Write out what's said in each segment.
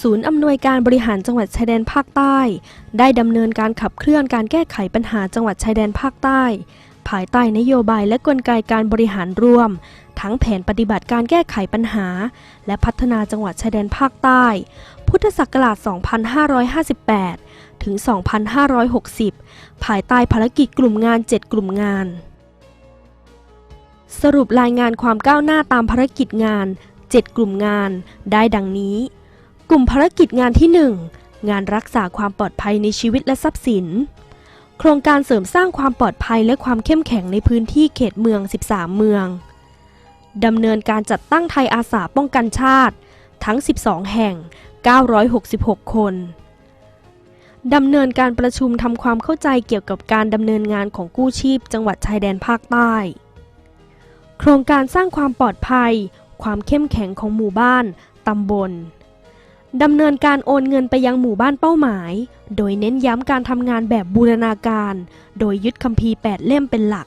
ศูนย์อำนวยการบริหารจังหวัดชายแดนภาคใต้ ได้ดำเนินการขับเคลื่อนการแก้ไขปัญหาจังหวัดชายแดนภาคใต้ ภายใต้นโยบายและกลไกการบริหารร่วม ทั้งแผนปฏิบัติการแก้ไขปัญหา และพัฒนาจังหวัดชายแดนภาคใต้ พุทธศักราช 2558 ถึง 2560 ภายใต้ภารกิจกลุ่มงาน 7 กลุ่มงานสรุปรายงานความก้าวหน้าตามภารกิจงาน 7 กลุ่มงาน ได้ดังนี้ กลุ่มภารกิจงานที่ 1 งานรักษาความปลอดภัยในชีวิตและทรัพย์สิน โครงการเสริมสร้างความปลอดภัยและความเข้มแข็งในพื้นที่เขตเมือง 13 เมือง ดำเนินการจัดตั้งไทยอาสาป้องกันชาติ ทั้ง 12 แห่ง 966 คน ดำเนินการประชุมทำความเข้าใจเกี่ยวกับการดำเนินงานของกู้ชีพ จังหวัดชายแดนภาคใต้ โครงการสร้างความปลอดภัย ความเข้มแข็งของหมู่บ้าน ตำบล ดำเนินการโอนเงินไปยังหมู่บ้านเป้าหมาย โดยเน้นย้ำการทำงานแบบบูรณาการ โดยยึดคัมภีร์ 8 เล่มเป็นหลัก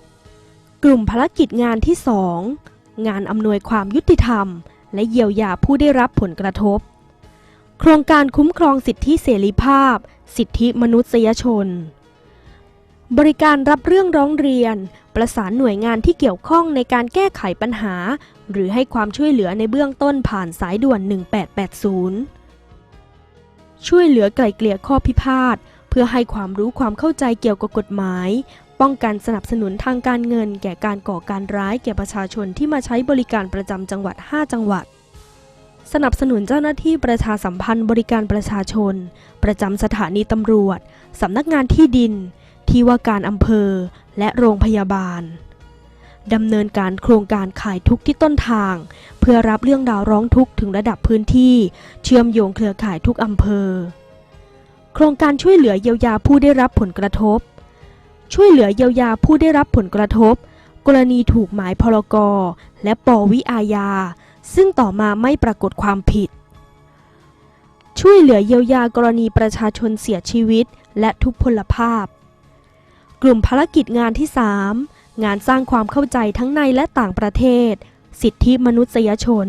กลุ่มภารกิจงานที่ 2 งานอำนวยความยุติธรรม และเยียวยาผู้ได้รับผลกระทบ โครงการคุ้มครองสิทธิเสรีภาพ สิทธิมนุษยชน บริการรับเรื่องร้องเรียน ประสานหน่วยงานที่เกี่ยวข้องในการแก้ไขปัญหา หรือให้ความช่วยเหลือในเบื้องต้นผ่านสายด่วน 1880 ช่วยเหลือไกล่เกลี่ยข้อพิพาทเพื่อให้ความรู้ความเข้าใจเกี่ยวกับกฎหมาย ป้องกันสนับสนุนทางการเงิน แก่การก่อการร้ายแก่ประชาชนที่มาใช้บริการประจำจังหวัด 5 จังหวัด สนับสนุนเจ้าหน้าที่ประชาสัมพันธ์บริการประชาชน ประจำสถานีตำรวจสำนักงานที่ดิน ที่ว่าการอำเภอ และโรงพยาบาล ดำเนินการโครงการขายทุกที่ต้นทาง เพื่อรับเรื่องราวร้องทุกข์ถึงระดับพื้นที่ เชื่อมโยงเครือข่ายทุกอำเภอ โครงการช่วยเหลือเยียวยาผู้ได้รับผลกระทบ ช่วยเหลือเยียวยาผู้ได้รับผลกระทบ กรณีถูกหมายพรกและปวิอาญา ซึ่งต่อมาไม่ปรากฏความผิด ช่วยเหลือเยียวยากรณีประชาชนเสียชีวิต และทุพพลภาพ กลุ่มภารกิจงานที่ 3 งานสร้างความเข้าใจทั้งในและต่างประเทศ สิทธิมนุษยชน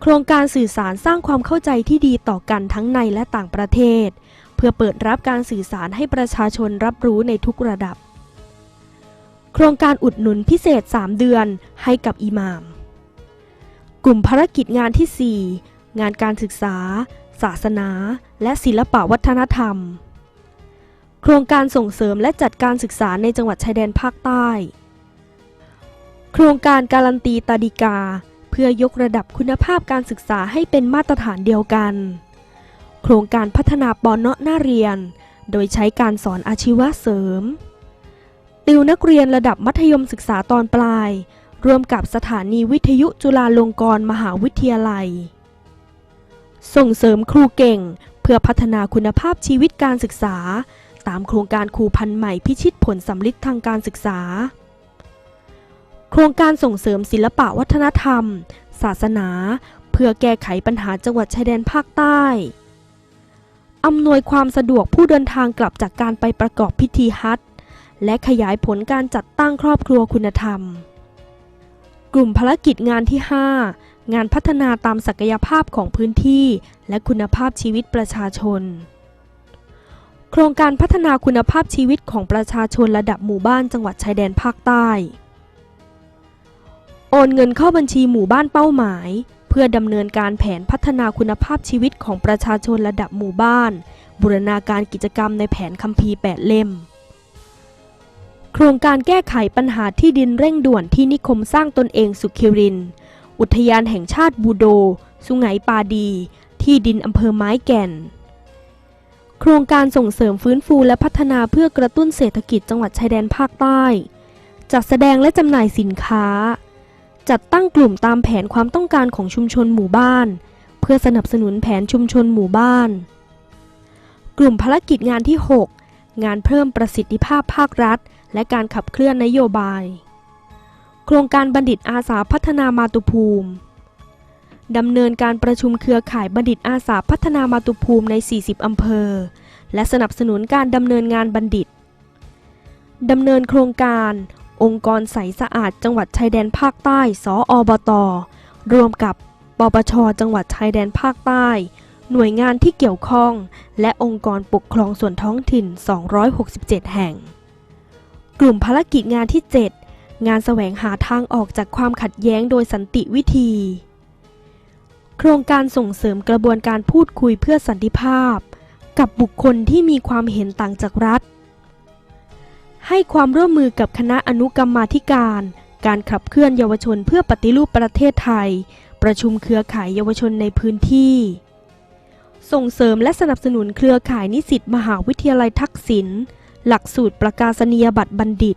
โครงการสื่อสารสร้างความเข้าใจที่ดีต่อกันทั้งในและต่างประเทศ เพื่อเปิดรับการสื่อสารให้ประชาชนรับรู้ในทุกระดับ โครงการอุดหนุนพิเศษ 3 เดือนให้กับอิหมาม กลุ่มภารกิจงานที่ 4 งานการศึกษา ศาสนา และศิลปวัฒนธรรม โครงการส่งเสริมและจัดการศึกษาในจังหวัดชายแดนภาคใต้ โครงการการันตีตาดิกา เพื่อยกระดับคุณภาพการศึกษาให้เป็นมาตรฐานเดียวกัน โครงการพัฒนาปอนเนาะหน้าเรียน โดยใช้การสอนอาชีวะเสริม ติวนักเรียนระดับมัธยมศึกษาตอนปลาย ร่วมกับสถานีวิทยุจุฬาลงกรณ์มหาวิทยาลัย ส่งเสริมครูเก่ง เพื่อพัฒนาคุณภาพชีวิตการศึกษา ตามโครงการครูพันธุ์ใหม่พิชิตผลสำลิดทางการศึกษา โครงการส่งเสริมศิลปะวัฒนธรรม ศาสนา เพื่อแก้ไขปัญหาจังหวัดชายแดนภาคใต้อำนวยความสะดวกผู้เดินทางกลับจากการไปประกอบพิธีฮัจญ์และขยายผลการจัดตั้งครอบครัวคุณธรรม กลุ่มภารกิจงานที่ 5 งานพัฒนาตามศักยภาพของพื้นที่ และคุณภาพชีวิตประชาชน โครงการพัฒนาคุณภาพชีวิตของประชาชนระดับหมู่บ้านจังหวัดชายแดนภาคใต้ โอนเงินเข้าบัญชีหมู่บ้านเป้าหมาย เพื่อดำเนินการแผนพัฒนาคุณภาพชีวิตของประชาชนระดับหมู่บ้าน บูรณาการกิจกรรมในแผนคัมภีร์ 8 เล่ม โครงการแก้ไขปัญหาที่ดินเร่งด่วนที่นิคมสร้างตนเองสุขิริน อุทยานแห่งชาติบูโด สุไหงปาดี ที่ดินอำเภอไม้แก่น ครงการส่งเสริมฟื้นฟูและพัฒนาเพื่อกระตุ้นเศรษฐกิจจังหวัดชายแดนภาคใต้ จัดแสดงและจำหน่ายสินค้า จัดตั้งกลุ่มตามแผนความต้องการของชุมชนหมู่บ้าน เพื่อสนับสนุนแผนชุมชนหมู่บ้าน กลุ่มภารกิจงานที่ 6 งานเพิ่มประสิทธิภาพภาครัฐ และการขับเคลื่อนนโยบาย โครงการบัณฑิตอาสาพัฒนามาตุภูมิ ดำเนินการประชุมเครือข่ายบัณฑิตอาสาพัฒนามาตุภูมิใน 40 อำเภอ และสนับสนุนการดำเนินงานบัณฑิต ดำเนินโครงการ องค์กรใสสะอาดจังหวัดชายแดนภาคใต้ สออบตร่วมกับปปช จังหวัดชายแดนภาคใต้ หน่วยงานที่เกี่ยวข้อง และองค์กรปกครองส่วนท้องถิ่น 267 แห่ง กลุ่มภารกิจงานที่ 7 งานแสวงหาทางออกจากความขัดแย้งโดยสันติวิธี โครงการส่งเสริมกระบวนการพูดคุยเพื่อสันติภาพ กับบุคคลที่มีความเห็นต่างจากรัฐ ให้ความร่วมมือกับคณะอนุกรรมาธิการ การขับเคลื่อนเยาวชนเพื่อปฏิรูปประเทศไทย ประชุมเครือข่ายเยาวชนในพื้นที่ ส่งเสริมและสนับสนุนเครือข่ายนิสิตมหาวิทยาลัยทักษิณหลักสูตรประกาศนียบัตรบัณฑิต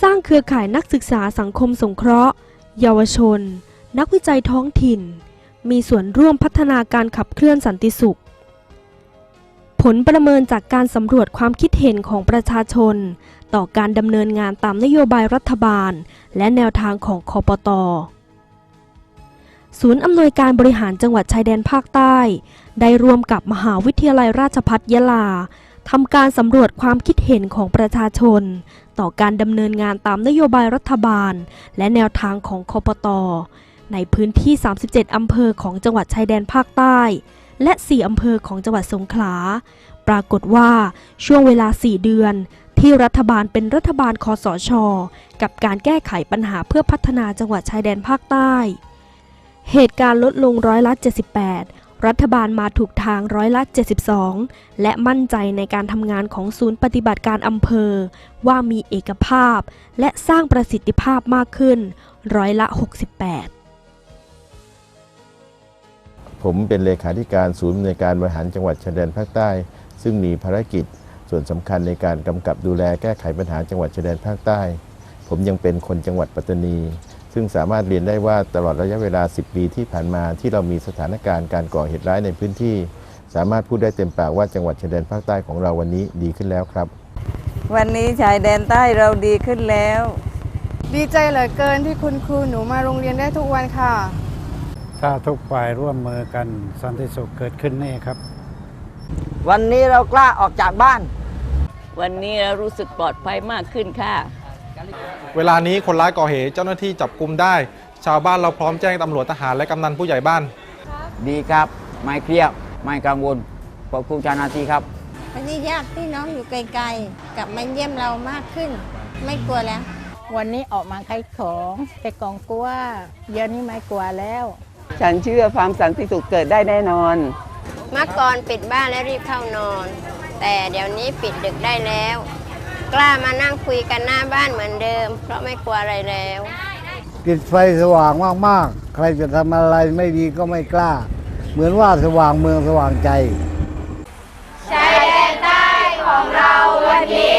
สร้างเครือข่ายนักศึกษาสังคมสงเคราะห์ เยาวชน นักวิจัยท้องถิ่น มีส่วนร่วมพัฒนาการขับเคลื่อนสันติสุข ผลประเมินจากการสำรวจความคิดเห็นของประชาชน ต่อการดำเนินงานตามนโยบายรัฐบาล และแนวทางของคอปตศูนย์อำนวยการบริหารจังหวัดชายแดนภาคใต้ ได้ร่วมกับมหาวิทยาลัยราชภัฏยะลาทำการสำรวจความคิดเห็นของประชาชน ต่อการดำเนินงานตามนโยบายรัฐบาล และแนวทางของคอปต ในพื้นที่ 37 อำเภอของจังหวัดชายแดนภาคใต้ และ 4 อำเภอของจังหวัดสงขลา ปรากฏว่าช่วงเวลา 4 เดือน ที่รัฐบาลเป็นรัฐบาลคอสช กับการแก้ไขปัญหาเพื่อพัฒนาจังหวัดชายแดนภาคใต้ เหตุการณ์ลดลงร้อยละ 78 รัฐบาลมาถูกทางร้อยละ 72 และมั่นใจในการทำงานของศูนย์ปฏิบัติการอำเภอ ว่ามีเอกภาพ และสร้างประสิทธิภาพมากขึ้นร้อยละ 68 ผมเป็นเลขาธิการศูนย์ในวยการบริหารจังหวัดชายแดนภาคใต้ ซึ่งมีภารกิจส่วนสำคัญในการกำกับดูแลแก้ไขปัญหาจังหวัดชายแดนภาคใต้ ผมยังเป็นคนจังหวัดปัตตานี ซึ่งสามารถเรียนได้ว่าตลอดระยะเวลา 10 ปีที่ผ่านมาที่เรามีสถานการณ์การก่อเหตุร้ายในพื้นที่ สามารถพูดได้เต็มปากว่าจังหวัดชายแดนภาคใต้ของเราวันนี้ดีขึ้นแล้วครับ วันนี้ชายแดนใต้เราดีขึ้นแล้ว ดีใจเหลือเกินที่คุณครูหนูมาโรงเรียนได้ทุกวันค่ะ ถ้าทุกฝ่ายร่วมมือกันสันติสุขเกิดขึ้นแน่ครับ วันนี้เรากล้าออกจากบ้าน วันนี้เรารู้สึกปลอดภัยมากขึ้นค่ะ เวลานี้คนร้ายก่อเหตุเจ้าหน้าที่จับกลุ่มได้ ชาวบ้านเราพร้อมแจ้งตำรวจทหารและกำนันผู้ใหญ่บ้าน ดีครับ ไม่เครียดไม่กังวลขอบคุณเจ้าหน้าที่ครับวันนี้ญาติพี่น้องอยู่ไกลๆกลับมาเยี่ยมเรามากขึ้น ไม่กลัวแล้ว วันนี้ออกมาขายของแต่กองกลัวเดี๋ยวนี้ไม่กลัวแล้ว ฉันเชื่อความสันติสุขเกิดได้แน่นอน เมื่อก่อนปิดบ้านแล้วรีบเข้านอน แต่เดี๋ยวนี้ปิดดึกได้แล้ว กล้ามานั่งคุยกันหน้าบ้านเหมือนเดิม เพราะไม่กลัวอะไรแล้วติดไฟสว่างมากๆ ใครจะทำอะไรไม่ดีก็ไม่กล้า เหมือนว่าสว่างเมืองสว่างใจชายแดนใต้ของเราวันนี้